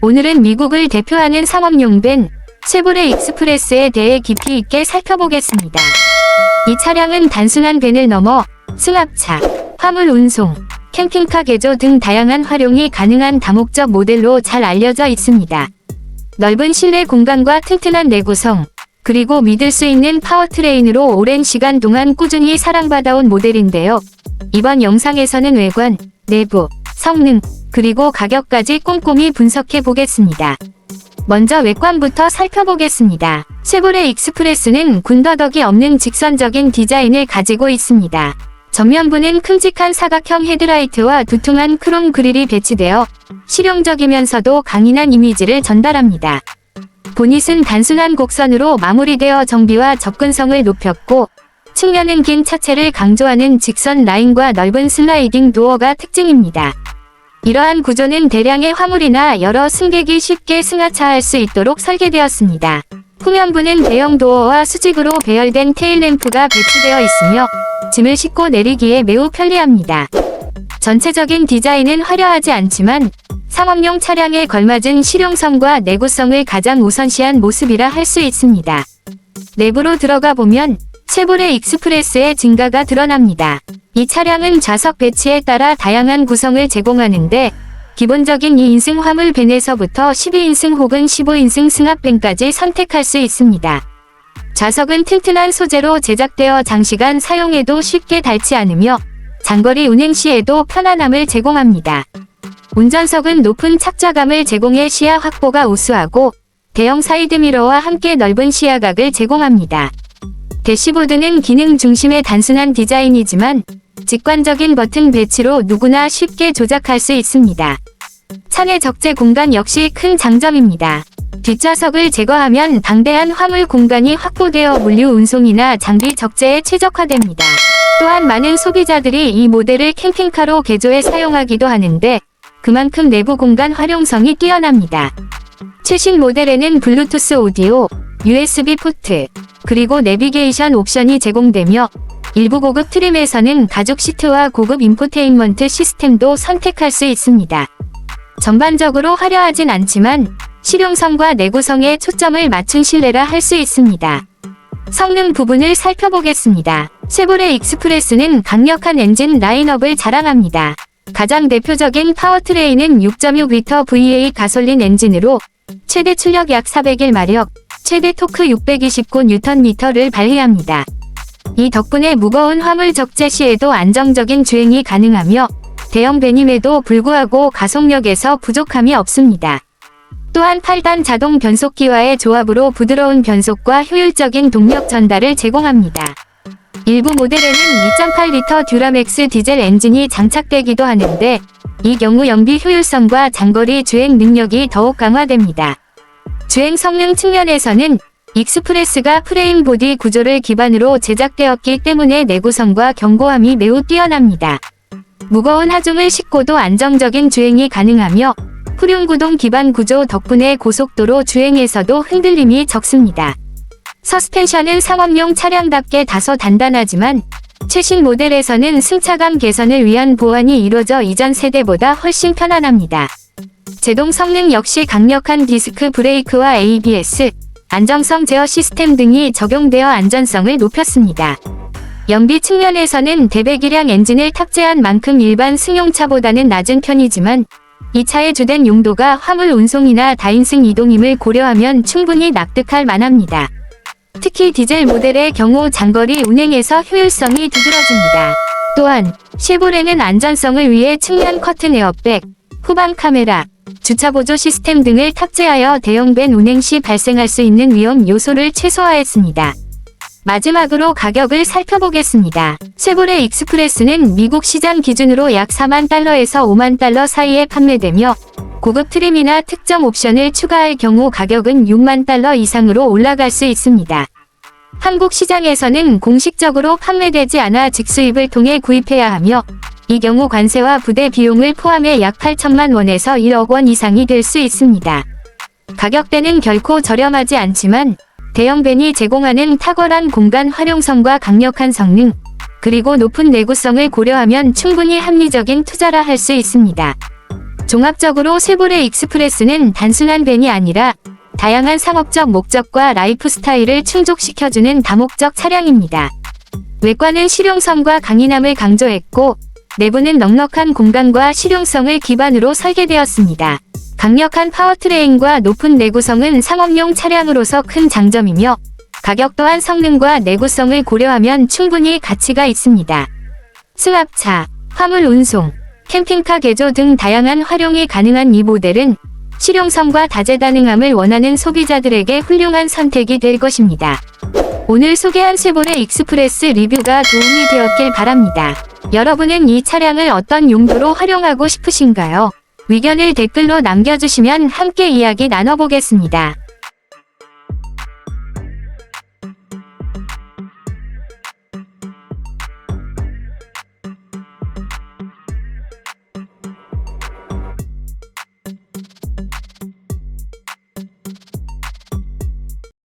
오늘은 미국을 대표하는 상업용 밴 쉐보레 익스프레스에 대해 깊이 있게 살펴보겠습니다. 이 차량은 단순한 밴을 넘어 승합차, 화물 운송, 캠핑카 개조 등 다양한 활용이 가능한 다목적 모델로 잘 알려져 있습니다. 넓은 실내 공간과 튼튼한 내구성, 그리고 믿을 수 있는 파워트레인으로 오랜 시간 동안 꾸준히 사랑받아온 모델인데요. 이번 영상에서는 외관, 내부, 성능, 그리고 가격까지 꼼꼼히 분석해 보겠습니다. 먼저 외관부터 살펴보겠습니다. 쉐보레 익스프레스는 군더더기 없는 직선적인 디자인을 가지고 있습니다. 전면부는 큼직한 사각형 헤드라이트와 두툼한 크롬 그릴이 배치되어 실용적이면서도 강인한 이미지를 전달합니다. 보닛은 단순한 곡선으로 마무리되어 정비와 접근성을 높였고 측면은 긴 차체를 강조하는 직선 라인과 넓은 슬라이딩 도어가 특징입니다. 이러한 구조는 대량의 화물이나 여러 승객이 쉽게 승하차할 수 있도록 설계되었습니다. 후면부는 대형 도어와 수직으로 배열된 테일램프가 배치되어 있으며 짐을 싣고 내리기에 매우 편리합니다. 전체적인 디자인은 화려하지 않지만 상업용 차량에 걸맞은 실용성과 내구성을 가장 우선시한 모습이라 할 수 있습니다. 내부로 들어가 보면 쉐보레 익스프레스의 증가가 드러납니다. 이 차량은 좌석 배치에 따라 다양한 구성을 제공하는데 기본적인 2인승 화물 밴에서부터 12인승 혹은 15인승 승합밴까지 선택할 수 있습니다. 좌석은 튼튼한 소재로 제작되어 장시간 사용해도 쉽게 닳지 않으며 장거리 운행 시에도 편안함을 제공합니다. 운전석은 높은 착좌감을 제공해 시야 확보가 우수하고 대형 사이드미러와 함께 넓은 시야각을 제공합니다. 대시보드는 기능 중심의 단순한 디자인이지만 직관적인 버튼 배치로 누구나 쉽게 조작할 수 있습니다. 차내 적재 공간 역시 큰 장점입니다. 뒷좌석을 제거하면 방대한 화물 공간이 확보되어 물류 운송이나 장비 적재에 최적화됩니다. 또한 많은 소비자들이 이 모델을 캠핑카로 개조해 사용하기도 하는데 그만큼 내부 공간 활용성이 뛰어납니다. 최신 모델에는 블루투스 오디오, USB 포트, 그리고 내비게이션 옵션이 제공되며 일부 고급 트림에서는 가죽 시트와 고급 인포테인먼트 시스템도 선택할 수 있습니다. 전반적으로 화려하진 않지만 실용성과 내구성에 초점을 맞춘 실내라 할 수 있습니다. 성능 부분을 살펴보겠습니다. 쉐보레 익스프레스는 강력한 엔진 라인업을 자랑합니다. 가장 대표적인 파워트레인은 6.6L V8 가솔린 엔진으로 최대 출력 약 401마력, 최대 토크 629Nm를 발휘합니다. 이 덕분에 무거운 화물 적재 시에도 안정적인 주행이 가능하며 대형 배임에도 불구하고 가속력에서 부족함이 없습니다. 또한 8단 자동 변속기와의 조합으로 부드러운 변속과 효율적인 동력 전달을 제공합니다. 일부 모델에는 2.8L 듀라맥스 디젤 엔진이 장착되기도 하는데 이 경우 연비 효율성과 장거리 주행 능력이 더욱 강화됩니다. 주행 성능 측면에서는 익스프레스가 프레임 보디 구조를 기반으로 제작되었기 때문에 내구성과 견고함이 매우 뛰어납니다. 무거운 하중을 싣고도 안정적인 주행이 가능하며 후륜구동 기반 구조 덕분에 고속도로 주행에서도 흔들림이 적습니다. 서스펜션은 상업용 차량답게 다소 단단하지만 최신 모델에서는 승차감 개선을 위한 보완이 이루어져 이전 세대보다 훨씬 편안합니다. 제동 성능 역시 강력한 디스크 브레이크와 ABS, 안정성 제어 시스템 등이 적용되어 안전성을 높였습니다. 연비 측면에서는 대배기량 엔진을 탑재한 만큼 일반 승용차보다는 낮은 편이지만 이 차의 주된 용도가 화물 운송이나 다인승 이동임을 고려하면 충분히 납득할 만합니다. 특히 디젤 모델의 경우 장거리 운행에서 효율성이 두드러집니다. 또한 쉐보레는 안전성을 위해 측면 커튼 에어백, 후방 카메라, 주차 보조 시스템 등을 탑재하여 대형 밴 운행 시 발생할 수 있는 위험 요소를 최소화했습니다. 마지막으로 가격을 살펴보겠습니다. 쉐보레 익스프레스는 미국 시장 기준으로 약 4만 달러에서 5만 달러 사이에 판매되며 고급 트림이나 특정 옵션을 추가할 경우 가격은 6만 달러 이상으로 올라갈 수 있습니다. 한국 시장에서는 공식적으로 판매되지 않아 직수입을 통해 구입해야 하며 이 경우 관세와 부대 비용을 포함해 약 8천만 원에서 1억 원 이상이 될 수 있습니다. 가격대는 결코 저렴하지 않지만 대형 밴이 제공하는 탁월한 공간 활용성과 강력한 성능, 그리고 높은 내구성을 고려하면 충분히 합리적인 투자라 할 수 있습니다. 종합적으로 쉐보레 익스프레스는 단순한 밴이 아니라 다양한 상업적 목적과 라이프 스타일을 충족시켜주는 다목적 차량입니다. 외관은 실용성과 강인함을 강조했고, 내부는 넉넉한 공간과 실용성을 기반으로 설계되었습니다. 강력한 파워트레인과 높은 내구성은 상업용 차량으로서 큰 장점이며, 가격 또한 성능과 내구성을 고려하면 충분히 가치가 있습니다. 수납차, 화물 운송, 캠핑카 개조 등 다양한 활용이 가능한 이 모델은 실용성과 다재다능함을 원하는 소비자들에게 훌륭한 선택이 될 것입니다. 오늘 소개한 쉐보레 익스프레스 리뷰가 도움이 되었길 바랍니다. 여러분은 이 차량을 어떤 용도로 활용하고 싶으신가요? 의견을 댓글로 남겨주시면 함께 이야기 나눠보겠습니다.